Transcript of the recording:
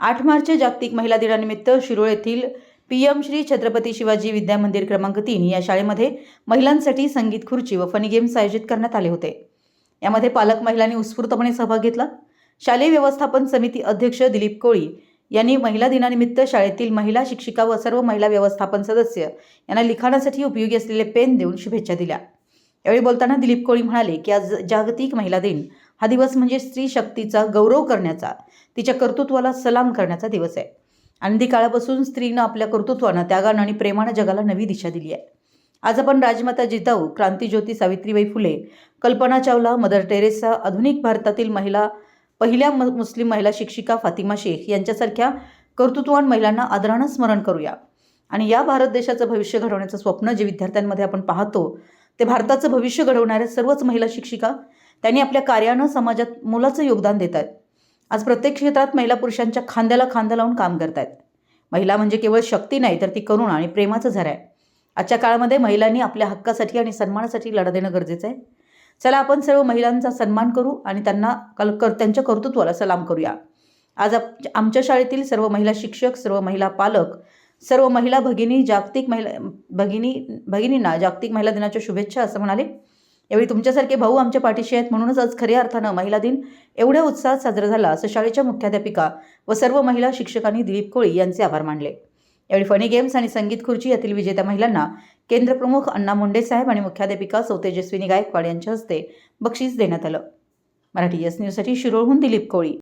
आठ मार्च जागतिक महिला दिनानिमित्त शिरोळ येथील पी एम श्री छत्रपती शिवाजी विद्या मंदिर क्रमांक तीन या शाळेमध्ये महिलांसाठी संगीत खुर्ची व फनी गेम्स आयोजित करण्यात आले होते. यामध्ये पालक महिलांनी उत्स्फूर्तपणे सहभाग घेतला. शालेय व्यवस्थापन समिती अध्यक्ष दिलीप कोळी यांनी महिला दिनानिमित्त शाळेतील महिला शिक्षिका व सर्व महिला व्यवस्थापन सदस्य यांना लिखाणासाठी उपयोगी असलेले पेन देऊन शुभेच्छा दिल्या. यावेळी बोलताना दिलीप कोळी म्हणाले की आज जागतिक महिला दिन. हा दिवस म्हणजे स्त्री शक्तीचा गौरव करण्याचा. तिच्या कर्तृत्वाला सलाम करण्याचा दिवस आहे. अनदी काळापासून स्त्रीनं आपल्या कर्तृत्वानं त्यागानं आणि प्रेमानं जगाला नवी दिशा दिली आहे. आज आपण राजमाता जिजाऊ क्रांतीज्योती सावित्रीबाई फुले कल्पना चावला मदर टेरेसा आधुनिक भारतातील महिला पहिल्या मुस्लिम महिला शिक्षिका फातिमा शेख यांच्यासारख्या कर्तृत्ववान महिलांना आदरानं स्मरण करूया. आणि या भारत देशाचं भविष्य घडवण्याचं स्वप्न जे विद्यार्थ्यांमध्ये आपण पाहतो ते भारताचं भविष्य घडवणाऱ्या सर्वच महिला शिक्षिका त्यांनी आपल्या कार्यानं समाजात मोलाचं योगदान देत आहेत आज प्रत्येक क्षेत्रात महिला पुरुषांच्या खांद्याला खांदा लावून काम करत आहेत महिला म्हणजे केवळ शक्ती नाही तर ती करुणा आणि प्रेमाचं झरा आहे. आजच्या काळामध्ये महिलांनी आपल्या हक्कासाठी आणि सन्मानासाठी लढा देणं गरजेचं आहे. चला आपण सर्व महिलांचा सन्मान करू आणि त्यांना कल कर त्यांच्या कर्तृत्वाला सलाम करूया. आज आप आमच्या शाळेतील सर्व महिला शिक्षक सर्व महिला पालक सर्व महिला भगिनी जागतिक महिला भगिनी भगिनींना जागतिक महिला दिनाच्या शुभेच्छा असं म्हणाले. यावेळी तुमच्यासारखे भाऊ आमच्या पाठीशी आहेत म्हणूनच आज खऱ्या अर्थानं महिला दिन एवढ्या उत्साहात साजरा झाला असं शाळेच्या मुख्याध्यापिका व सर्व महिला शिक्षकांनी दिलीप कोळी यांचे आभार मानले. यावेळी फनी गेम्स आणि संगीत खुर्ची यातील विजेत्या महिलांना केंद्रप्रमुख अण्णा मुंडे साहेब आणि मुख्याध्यापिका सौ तेजस्विनी गायकवाड यांच्या हस्ते बक्षीस देण्यात आलं. मराठी एस न्यूजसाठी शिरोळहून दिलीप कोळी.